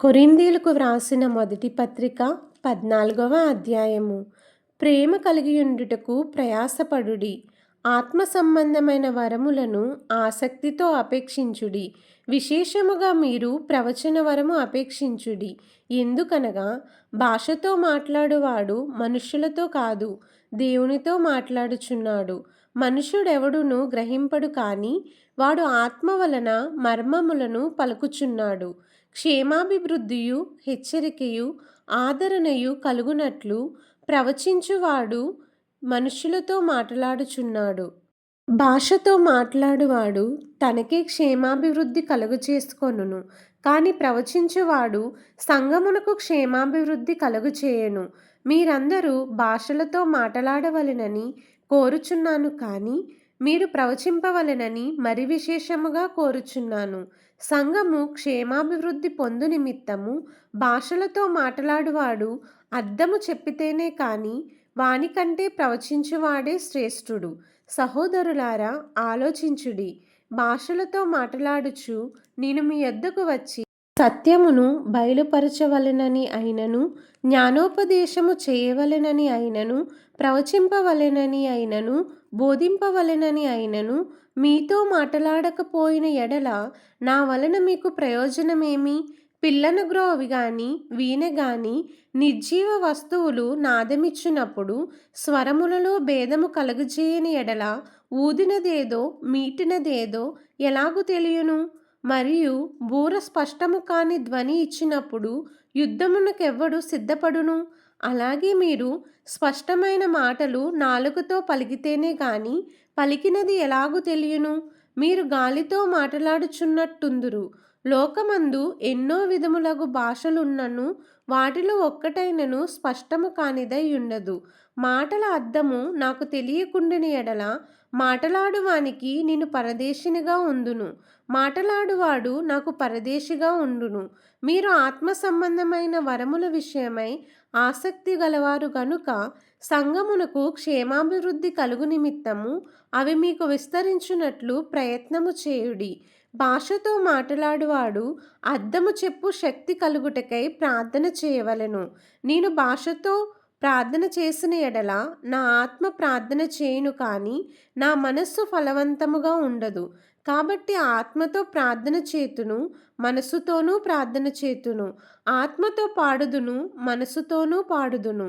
కొరిందీలకు వ్రాసిన మొదటి పత్రిక పద్నాలుగవ అధ్యాయము. ప్రేమ కలిగియుండుటకు ప్రయాసపడుడి. ఆత్మ సంబంధమైన వరములను ఆసక్తితో అపేక్షించుడి. విశేషముగా మీరు ప్రవచన వరము అపేక్షించుడి. ఎందుకనగా భాషతో మాట్లాడువాడు మనుషులతో కాదు దేవునితో మాట్లాడుచున్నాడు. మనుషుడెవడును గ్రహింపడు కానీ వాడు ఆత్మ వలన మర్మములను పలుకుచున్నాడు. క్షేమాభివృద్ధియు హెచ్చరికయు ఆదరణయు కలుగునట్లు ప్రవచించువాడు మనుషులతో మాట్లాడుచున్నాడు. భాషతో మాట్లాడువాడు తనకే క్షేమాభివృద్ధి కలుగు చేసుకొనును కానీ ప్రవచించువాడు సంగమునకు క్షేమాభివృద్ధి కలుగు చేయను మీరందరూ భాషలతో మాట్లాడవలెనని కోరుచున్నాను కానీ మీరు ప్రవచింపవలెనని మరి విశేషముగా కోరుచున్నాను. సంఘము క్షేమాభివృద్ధి పొందు నిమిత్తము భాషలతో మాట్లాడువాడు అర్థము చెప్పితేనే కాని వానికంటే ప్రవచించువాడే శ్రేష్ఠుడు. సహోదరులారా ఆలోచించుడి. భాషలతో మాట్లాడుచు నేను మీ యొద్దకు వచ్చి సత్యమును బయలుపరచవలెనని అయినను జ్ఞానోపదేశము చేయవలెనని అయినను ప్రవచింపవలెనని అయినను బోధింపవలెనని అయినను మీతో మాట్లాడకపోయిన ఎడల నా వలన మీకు ప్రయోజనమేమి? పిల్లను గ్రోవి గాని వీణ గాని నిర్జీవ వస్తువులు నాదమిచ్చినప్పుడు స్వరములలో భేదము కలుగజేయని ఎడల ఊదినదేదో మీటినదేదో ఎలాగు తెలియను? మరియు బూర స్పష్టము కాని ధ్వని ఇచ్చినప్పుడు యుద్ధమునకెవ్వడు సిద్ధపడును? అలాగే మీరు స్పష్టమైన మాటలు నాలుగుతో పలికితేనే కానీ పలికినది ఎలాగు తెలియను. మీరు గాలితో మాట్లాడుచున్నట్టుందురు. లోకమందు ఎన్నో విధములగు భాషలున్నను వాటిలో ఒక్కటైనను స్పష్టము కానిదై ఉండదు మాటల అర్థము నాకు తెలియకుండిన ఎడల మాటలాడువానికి నేను పరదేశినిగా ఉందును. మాటలాడువాడు నాకు పరదేశిగా ఉండును. మీరు ఆత్మ సంబంధమైన వరముల విషయమై ఆసక్తి గలవారు గనుక సంగమునకు క్షేమాభివృద్ధి కలుగు నిమిత్తము అవి మీకు విస్తరించునట్లు ప్రయత్నము చేయుడి. భాషతో మాట్లాడువాడు అర్థము చెప్పు శక్తి కలుగుటకై ప్రార్థన చేయవలెను. నేను భాషతో ప్రార్థన చేసిన ఎడల నా ఆత్మ ప్రార్థన చేయను కానీ నా మనస్సు ఫలవంతముగా ఉండదు. కాబట్టి ఆత్మతో ప్రార్థన చేతును మనసుతోనూ ప్రార్థన చేతును ఆత్మతో పాడుదును మనసుతోనూ పాడుదును.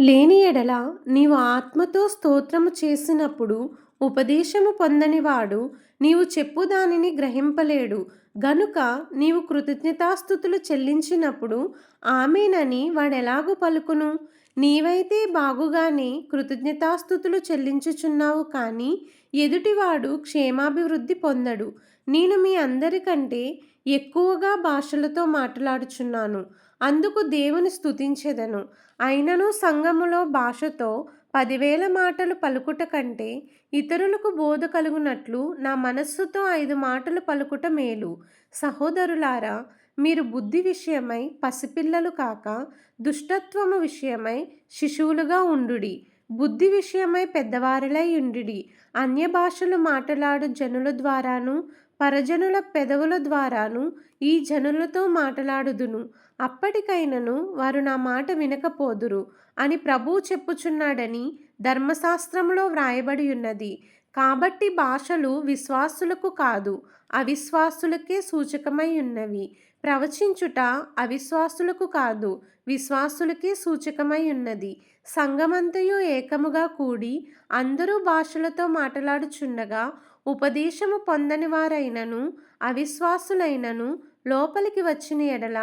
లేని ఎడల నీవు ఆత్మతో స్తోత్రము చేసినప్పుడు ఉపదేశము పొందనివాడు నీవు చెప్పు దానిని గ్రహింపలేడు. గనుక నీవు కృతజ్ఞతాస్థుతులు చెల్లించినప్పుడు ఆమెనని వాడెలాగు పలుకును? నీవైతే బాగుగానే కృతజ్ఞతాస్థుతులు చెల్లించుచున్నావు కానీ ఎదుటివాడు క్షేమాభివృద్ధి పొందడు. నేను మీ అందరికంటే ఎక్కువగా భాషలతో మాట్లాడుచున్నాను. అందుకు దేవుని స్థుతించెదను అయినను సంఘములో భాషతో పదివేల మాటలు పలుకుట కంటే ఇతరులకు బోధ కలుగునట్లు నా మనస్సుతో ఐదు మాటలు పలుకుట మేలు. సహోదరులారా మీరు బుద్ధి విషయమై పసిపిల్లలు కాక దుష్టత్వము విషయమై శిశువులుగా ఉండుడి. బుద్ధి విషయమై పెద్దవారిలై ఉండుడి. అన్య భాషలు మాట్లాడు జనుల ద్వారాను పరజనుల పెదవుల ద్వారాను ఈ జనులతో మాట్లాడుదును. అప్పటికైనను వారు నా మాట వినకపోదురు అని ప్రభువు చెప్పుచున్నాడని ధర్మశాస్త్రంలో వ్రాయబడి ఉన్నది. కాబట్టి భాషలు విశ్వాసులకు కాదు అవిశ్వాసులకే సూచకమై ఉన్నవి. ప్రవచించుట అవిశ్వాసులకు కాదు విశ్వాసులకే సూచకమై ఉన్నది. సంగమంతయు ఏకముగా కూడి అందరూ భాషలతో మాట్లాడుచుండగా ఉపదేశము పొందని వారైనను అవిశ్వాసులైనను లోపలికి వచ్చిన ఎడల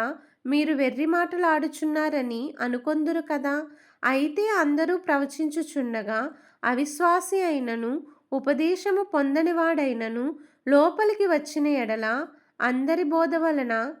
మీరు వెర్రి మాటలాడుచున్నారని అనుకొందురు కదా. అయితే అందరూ ప్రవచించుచుండగా అవిశ్వాసి అయినను ఉపదేశము పొందనివాడైనను లోపలికి వచ్చిన ఎడల అందరి బోధ వలన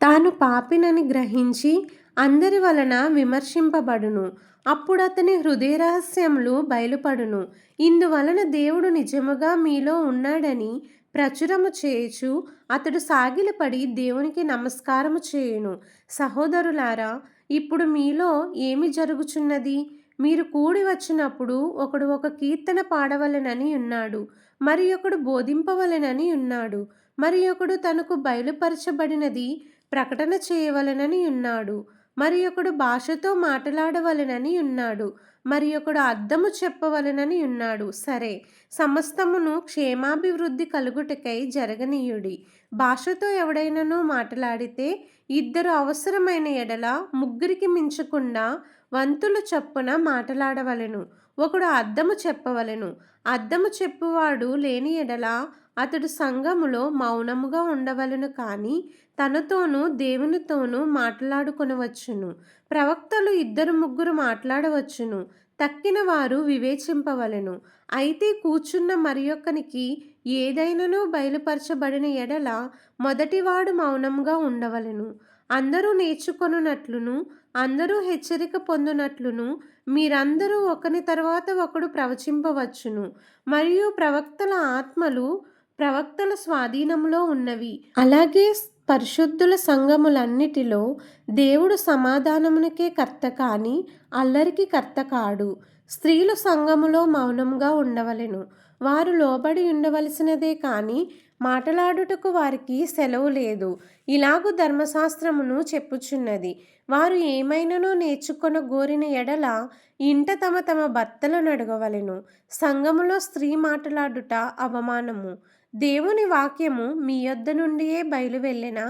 తాను పాపినని గ్రహించి అందరి వలన విమర్శింపబడును. అప్పుడు అతని హృదయ రహస్యములు బయలుపడును. ఇందువలన దేవుడు నిజముగా మీలో ఉన్నాడని ప్రచురము చేయుచు అతడు సాగిలపడి దేవునికి నమస్కారము చేయును. సహోదరులారా ఇప్పుడు మీలో ఏమి జరుగుచున్నది? మీరు కూడి వచ్చినప్పుడు ఒకడు ఒక కీర్తన పాడవలెనని ఉన్నాడు మరి ఒకడు బోధింపవలెనని ఉన్నాడు మరి ఒకడు తనకు బయలుపరచబడినది ప్రకటన చేయవలెనని ఉన్నాడు మరి ఒకడు భాషతో మాట్లాడవలెనని ఉన్నాడు మరి ఒకడు అర్థము చెప్పవలెనని ఉన్నాడు. సరే సమస్తమును క్షేమాభివృద్ధి కలుగుటకై జరగనీయుడి. భాషతో ఎవడైనను మాట్లాడితే ఇద్దరు అవసరమైన ఎడల ముగ్గురికి మించకుండా వంతులు చొప్పున మాట్లాడవలెను. ఒకడు అద్దము చెప్పవలెను. అద్దము చెప్పువాడు లేని ఎడల అతడు సంఘములో మౌనముగా ఉండవలెను కానీ తనతోనూ దేవునితోనూ మాట్లాడుకొనవచ్చును. ప్రవక్తలు ఇద్దరు ముగ్గురు మాట్లాడవచ్చును. తక్కిన వారు వివేచింపవలెను. అయితే కూర్చున్న మరియొక్కనికి ఏదైనను బయలుపరచబడిన ఎడల మొదటివాడు మౌనంగా ఉండవలెను. అందరూ నేర్చుకొనున్నట్లును అందరూ హెచ్చరిక పొందునట్లును మీరందరూ ఒకని తర్వాత ఒకడు ప్రవచింపవచ్చును. మరియు ప్రవక్తల ఆత్మలు ప్రవక్తల స్వాధీనంలో ఉన్నవి. అలాగే పరిశుద్ధుల సంఘములన్నిటిలో దేవుడు సమాధానమునకే కర్త కాని అల్లరికి కర్త కాడు. స్త్రీలు సంఘములో మౌనంగా ఉండవలెను. వారు లోబడి ఉండవలసినదే కానీ మాటలాడుటకు వారికి సెలవు లేదు. ఇలాగు ధర్మశాస్త్రమును చెప్పుచున్నది. వారు ఏమైనను నేర్చుకొన గోరిన ఎడల ఇంట తమ తమ భర్తలను అడగవలెను. సంఘములో స్త్రీ మాటలాడుట అవమానము. దేవుని వాక్యము మీ యొద్ద నుండియే బయలువెళ్ళినా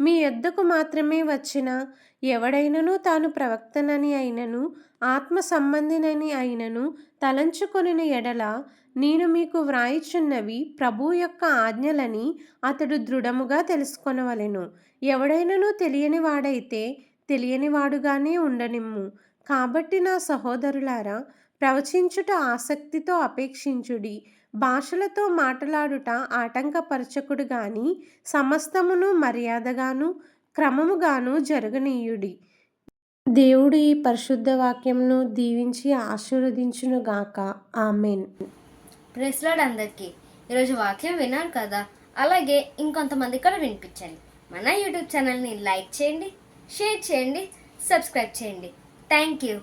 మీ యొద్దకు మాత్రమే వచ్చిన ఎవడైనను తాను ప్రవక్తనని అయినను ఆత్మ సంబంధినని అయినను తలంచుకొనిన ఎడల నేను మీకు వ్రాయిచున్నవి ప్రభు యొక్క ఆజ్ఞలని అతడు దృఢముగా తెలుసుకొనవలెను. ఎవడైనను తెలియని వాడైతే తెలియనివాడుగానే ఉండనిమ్ము. కాబట్టి నా సహోదరులారా ప్రవచించుట ఆసక్తితో అపేక్షించుడి. భాషలతో మాట్లాడుట ఆటంకపరచకుడు గాని సమస్తమును మర్యాదగాను క్రమముగాను జరగనీయుడి. దేవుడు ఈ పరిశుద్ధ వాక్యంను దీవించి ఆశీర్వదించునుగాక ఆమెన్. ప్రెస్లాడ్ అందరికీ ఈరోజు వాక్యం విన్నారు కదా? అలాగే ఇంకొంతమంది కూడా వినిపించండి. మన యూట్యూబ్ ఛానల్ని లైక్ చేయండి షేర్ చేయండి సబ్స్క్రైబ్ చేయండి. Thank you.